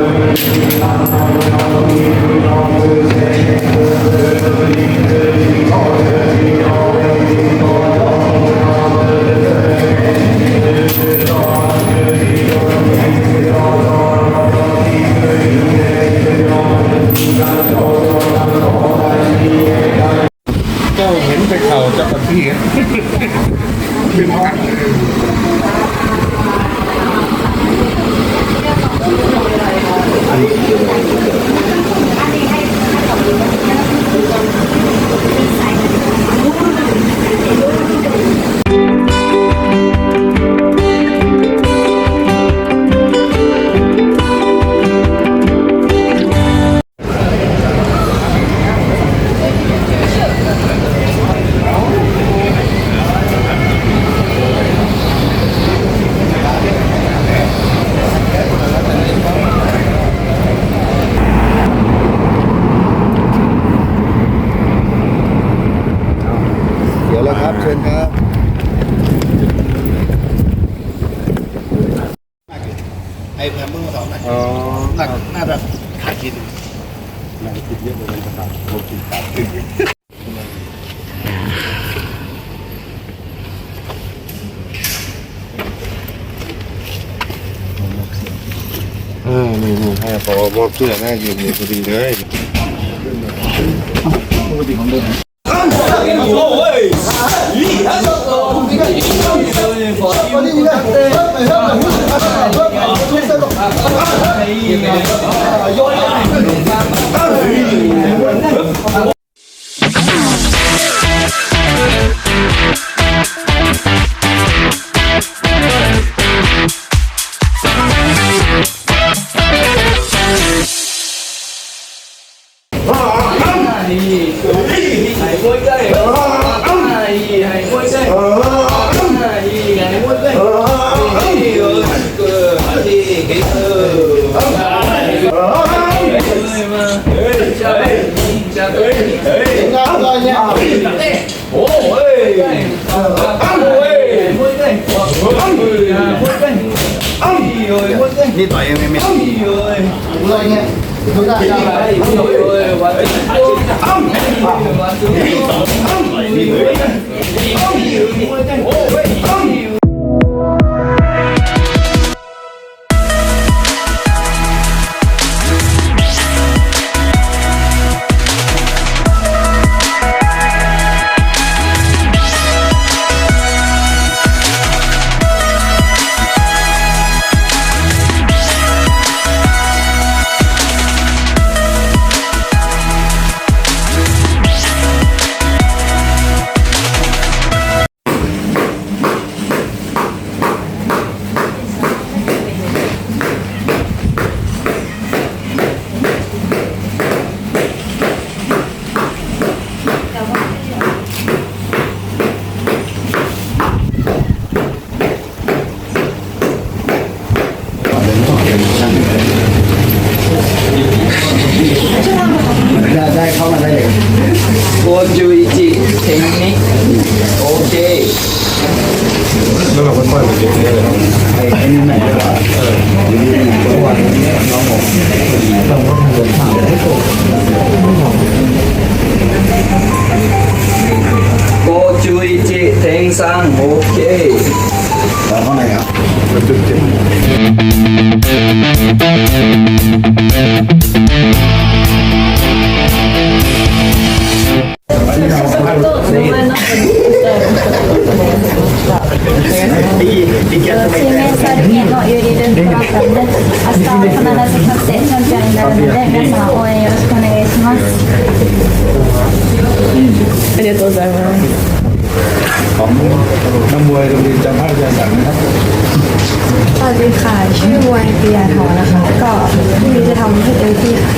Oh, นี่นี่ให้พอบอกเสื้อหน้ายืนอยู่พอดีเลย นี่ Thank you. ginsang. Okay. นักมวยโรงเรียนจำพาดยาสันนะครับสวัสดีค่ะ ชื่อวายปียาทองนะคะ ก็พรุ่งนี้จะทำให้เต็มที่ค่ะ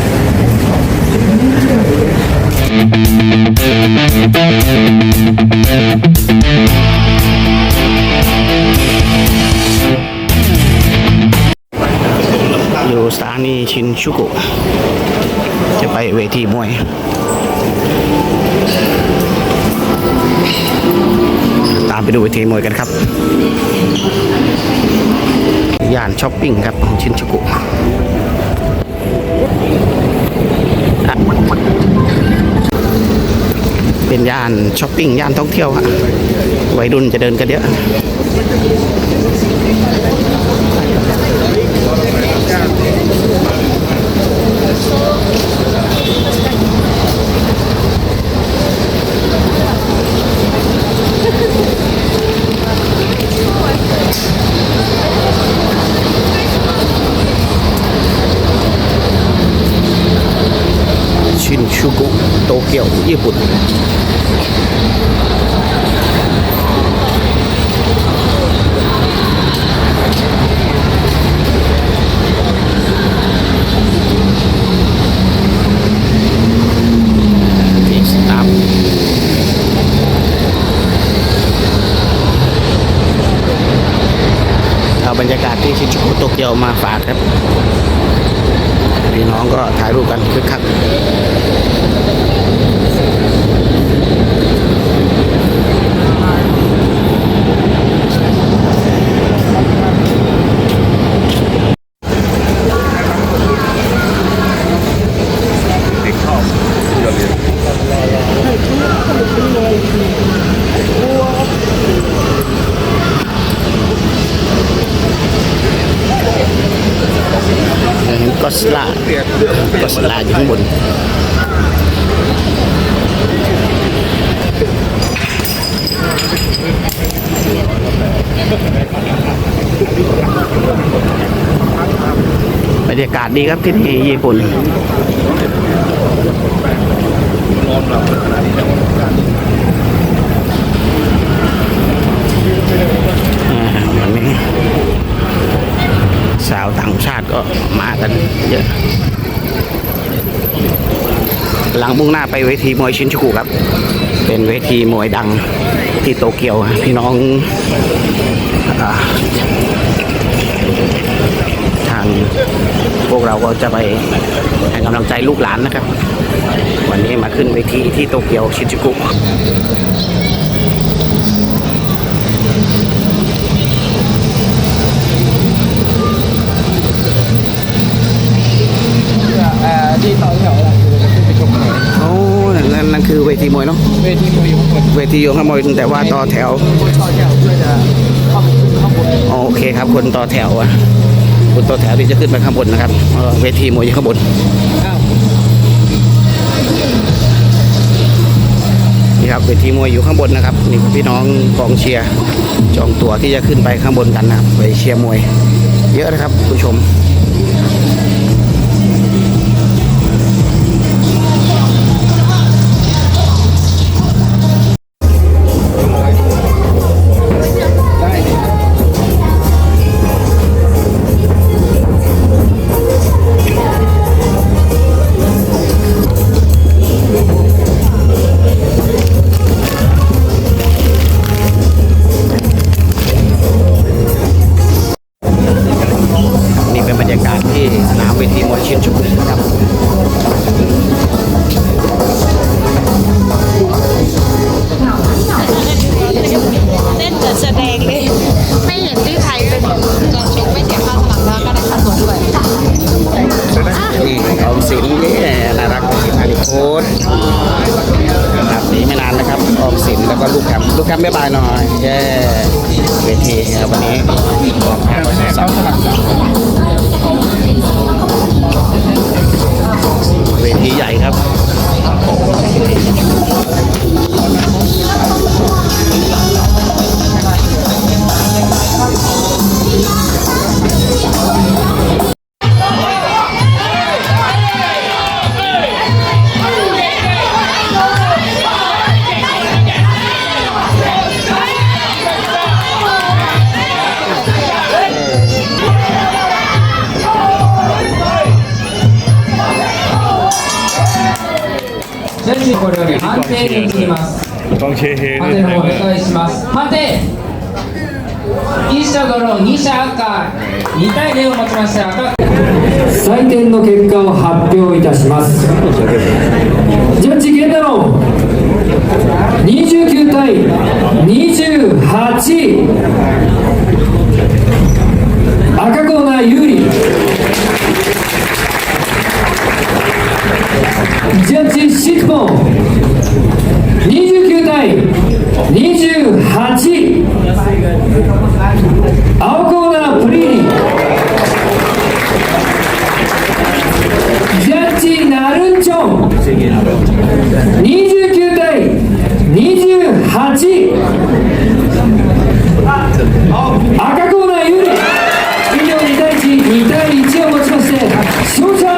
อยู่สถานีชินชุกุ จะไปเวทีมวย ตามไปดูเวทีมวยกันครับ ย่านช้อปปิ้งครับของชินชกุเป็นย่านช้อปปิ้งย่านท่องเที่ยวฮะวัยรุ่นจะเดินกันเยอะ ชินชูกุโตเกียวญี่ปุ่น ที่สตาร์เอาบรรยากาศที่ชินชูกุโตเกียวมาฝากครับ พี่น้องก็ถ่ายรูปกันคึกคัก อ สลาก็สลาอยู่ข้างบน บรรยากาศ ดีครับที่นี่ญี่ปุ่นวันนี้ สาวต่างชาติก็มากันเยอะหลังมุ่งหน้าไปเวทีมวยชินจูกุครับ เป็นเวทีมวยดังที่โตเกียวพี่น้องอทาง พวกเราก็จะไปให้กำลังใจลูกหลานนะครับ วันนี้มาขึ้นเวทีที่โตเกียวชินจูกุที่ต่อแถวแหละโอ้นั่นนั่นนั่นคือเวทีมวยเนาะเวทีมวยอยู่ข้างบนเวทีอยู่ข้างบนแต่ว่าต่อแถวคนต่อแถวเพื่อจะเข้าไปขึ้นข้างบนอ๋อโอเคครับคนต่อแถวอะ คนต่อแถวที่จะขึ้นไปข้างบนนะครับเวทีมวยอยู่ข้างบนนี่ครับเวทีมวยอยู่ข้างบนนะครับนี่พี่น้องกองเชียร์จองตั๋วที่จะขึ้นไปข้างบนกันนะครับไปเชียร์มวย เยอะนะครับผู้ชม paano. Yes. 選手これより判定に移ります。判定の方お願いします。判定。一社ドロー2社赤。二対零を持ちました赤。採点の結果を発表いたします。ジャッジ源太郎29対28 Muchas